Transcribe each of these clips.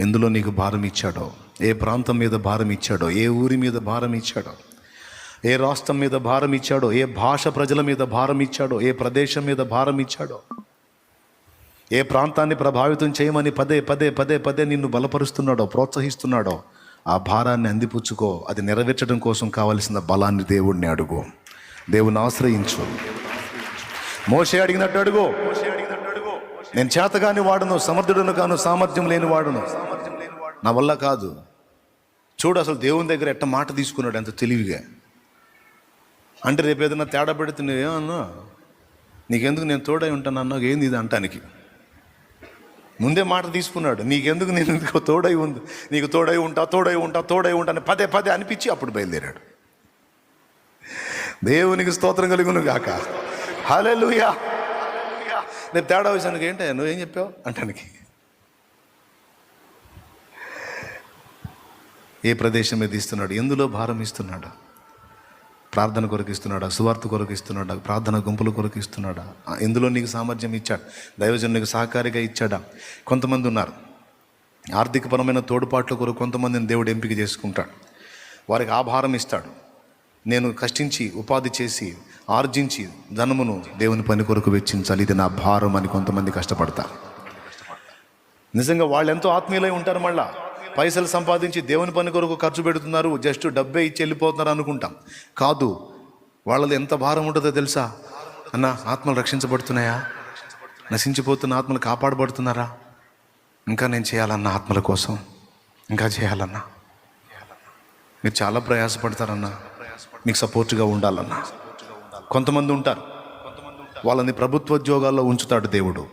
ఎందులో నీకు భారం ఇచ్చాడో? ఏ ప్రాంతం మీద భారం ఇచ్చాడో? ఏ ఊరి మీద భారం ఇచ్చాడో? ఏ రాష్ట్రం మీద భారం ఇచ్చాడో? ఏ భాష ప్రజల మీద భారం ఇచ్చాడో? ఏ ప్రదేశం మీద భారం ఇచ్చాడో? ఏ ప్రాంతాన్ని ప్రభావితం చేయమని పదే పదే పదే పదే నిన్ను బలపరుస్తున్నాడో ప్రోత్సహిస్తున్నాడో ఆ భారాన్ని అందిపుచ్చుకో. అది నెరవేర్చడం కోసం కావలసిన బలాన్ని దేవుణ్ణి అడుగు. దేవుని ఆశ్రయించు. మోసే అడిగినట్టు అడుగు. నేను చేతగాని వాడును సమర్థుడును కాను సామర్థ్యం లేని వాడును. నా వల్ల కాదు. చూడు అసలు దేవుని దగ్గర ఎట్ట మాట తీసుకున్నాడు ఎంత తెలివిగా. అంటే రేపు ఏదైనా తేడా పెడితే నువ్వేమన్నా నీకెందుకు నేను తోడై ఉంటాను అన్నా ఏంది ఇది అంటానికి? ముందే మాట తీసుకున్నాడు. నీకెందుకు నేను ఎందుకు తోడై ఉంది నీకు తోడై ఉంటా తోడై ఉంటా తోడై ఉంటా అని పదే పదే అనిపించి అప్పుడు బయలుదేరాడు. దేవునికి స్తోత్రం కలుగును గాక. హల్లెలూయా. నేను తేడా వేసానికి ఏంటి? నువ్వేం చెప్పావు? అంటానికి. ఏ ప్రదేశం మీద ఇస్తున్నాడు? ఎందులో భారం ఇస్తున్నాడు? ప్రార్థన కొరకు ఇస్తున్నాడా? సువార్త కొరకు ఇస్తున్నాడా? ప్రార్థన గుంపుల కొరకు ఇస్తున్నాడా? ఎందులో నీకు సామర్థ్యం ఇచ్చాడు. దైవజనునికి సహకారిగా ఇచ్చాడా? కొంతమంది ఉన్నారు. ఆర్థికపరమైన తోడ్పాట్ల కొరకు కొంతమందిని దేవుడు ఎంపిక చేసుకుంటాడు. వారికి ఆ భారం ఇస్తాడు. నేను కష్టించి ఉపాధి చేసి ఆర్జించి ధనమును దేవుని పని కొరకు వెచ్చించాలి. ఇది నా భారం అని కొంతమంది కష్టపడతారు. నిజంగా వాళ్ళు ఎంతో ఆత్మీయులై ఉంటారు మళ్ళా. పైసలు సంపాదించి దేవుని పని కొరకు ఖర్చు పెడుతున్నారు. జస్ట్ డబ్బే ఇచ్చి వెళ్ళిపోతున్నారు అనుకుంటాం. కాదు వాళ్ళది ఎంత భారం ఉంటుందో తెలుసా? అన్న ఆత్మలు రక్షించబడుతున్నాయా? నశించిపోతున్న ఆత్మలు కాపాడబడుతున్నారా? ఇంకా నేను చేయాలన్న ఆత్మల కోసం. ఇంకా చేయాలన్నా. మీరు చాలా ప్రయాసపడతారన్నా. మీకు సపోర్ట్గా ఉండాలన్న. కొంతమంది ఉంటారు. వాళ్ళని ప్రభుత్వ ఉద్యోగాల్లో ఉంచుతాడు దేవుడు.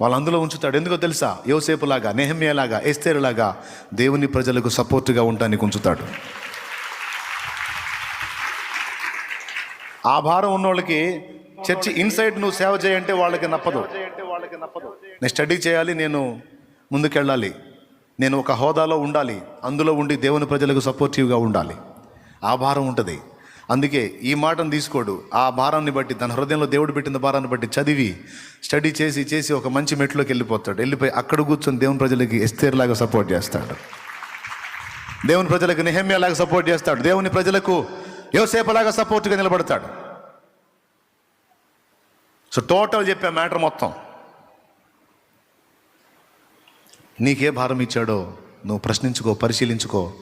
వాళ్ళు అందులో ఉంచుతాడు. ఎందుకో తెలుసా? యోసేపులాగా నెహమ్యలాగా ఎస్తేరులాగా దేవుని ప్రజలకు సపోర్ట్గా ఉండడానికి ఉంచుతాడు. ఆ భారం ఉన్నోళ్ళకి చర్చి ఇన్సైడ్ నువ్వు సేవ చేయంటే వాళ్ళకి నప్పదు. నేను స్టడీ చేయాలి నేను ముందుకెళ్ళాలి. నేను ఒక హోదాలో ఉండాలి. అందులో ఉండి దేవుని ప్రజలకు సపోర్టివ్గా ఉండాలి. ఆ భారం ఉంటుంది. అందుకే ఈ మాటను తీసుకోడు. ఆ భారాన్ని బట్టి తన హృదయంలో దేవుడు పెట్టిన భారాన్ని బట్టి చదివి స్టడీ చేసి చేసి ఒక మంచి మెట్లోకి వెళ్ళిపోతాడు. వెళ్ళిపోయి అక్కడ కూర్చొని దేవుని ప్రజలకి ఎస్తేర్లాగా సపోర్ట్ చేస్తాడు. దేవుని ప్రజలకు నిహమ్యలాగా సపోర్ట్ చేస్తాడు. దేవుని ప్రజలకు యోసేపలాగా సపోర్ట్గా నిలబడతాడు. సో టోటల్ చెప్పే మ్యాటర్ మొత్తం. నీకే భారం ఇచ్చాడో నువ్వు ప్రశ్నించుకో పరిశీలించుకో